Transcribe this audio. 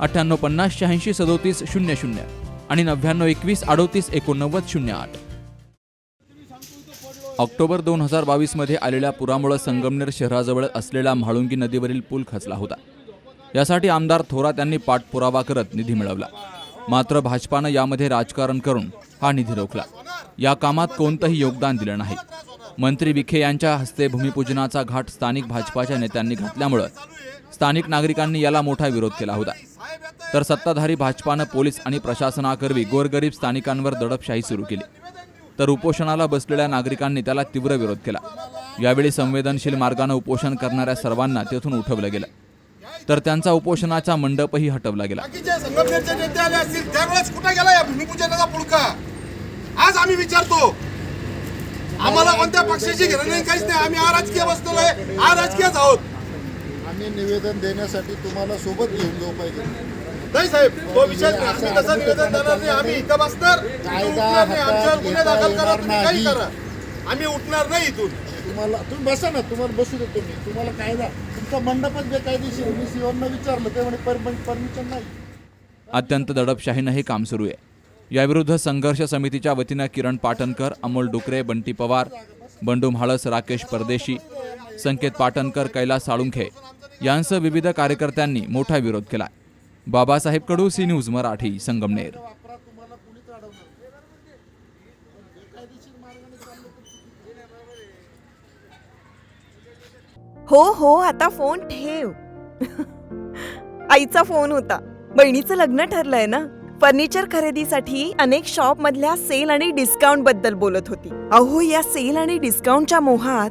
अठ्ठ्याण्णव पन्नास शहाऐंशी सदोतीस शून्य शून्य आणि नव्याण्णव एकवीस अडोतीस एकोणनव्वद शून्य आठ. ऑक्टोबर दोन हजार बावीसमध्ये आलेल्या पुरामुळे संगमनेर शहराजवळ असलेला म्हाळुंगी नदीवरील पूल खचला होता. यासाठी आमदार थोरात यांनी पाठपुरावा करत निधी मिळवला. मात्र भाजपानं यामध्ये राजकारण करून हा निधी रोखला. या कामात कोणतंही योगदान दिलं नाही. मंत्री विखे यांच्या हस्ते भूमिपूजनाचा घाट स्थानिक भाजपाच्या नेत्यांनी घातल्यामुळं स्थानिक नागरिकांनी याला मोठा विरोध केला होता. तर सत्ताधारी भाजपानं पोलीस आणि प्रशासनाकरवी गोरगरीब स्थानिकांवर दडपशाही सुरू केली. तर उपोषणाला बसलेल्या नागरिकांनी त्याला तीव्र विरोध केला. यावेळी संवेदनशील मार्गानं उपोषण करणाऱ्या सर्वांना तेथून उठवलं गेलं. तर त्यांचा उपोषणाचा मंडपही हटवला गेला. आज आम्ही विचारतो. आम्हाला कोणत्या पक्षाची घेणं नाही काहीच नाही. आम्ही अराजकीय बसलेलो आहे अराजकीयच आहोत. आम्ही निवेदन देण्यासाठी तुम्हाला सोबत घेऊन जाऊ पाहिजे. नाही साहेब तो विषय नाही. आम्ही तसं निवेदन देणार नाही. आम्ही इथं बसणार. इथून कायदा उठणार नाही. आमच्यावर हातात गुन्हे दाखल घेता करा तुम्ही येणार काही नाही. करा. आम्ही उठणार नाही इथून. तुम्हाला तुम्ही बसा ना. तुम्हाला बसू देतो मी. तुम्हाला कायदा तुमचा मंडपच बेकायदेशीर आहे. मी सीओना विचारलं. ते म्हणे परमिशन नाही. अत्यंत दडपशाहीनं हे काम सुरू आहे. याविरुद्ध संघर्ष समितीच्या वतीनं किरण पाटणकर अमोल डुकरे बंटी पवार बंडू म्हाळस राकेश परदेशी संकेत पाटणकर कैलास साळुंखे यांसह विविध कार्यकर्त्यांनी मोठा विरोध केला बाबासाहेब कडू सी न्यूज मराठी संगमनेर. हो हो आता फोन ठेव. आईचा फोन होता. बहिणीचं लग्न ठरलंय ना? फर्निचर खरेदीसाठी अनेक शॉप मधल्या सेल आणि डिस्काउंटबद्दल बोलत होती. अहो या सेल आणि डिस्काउंटच्या मोहात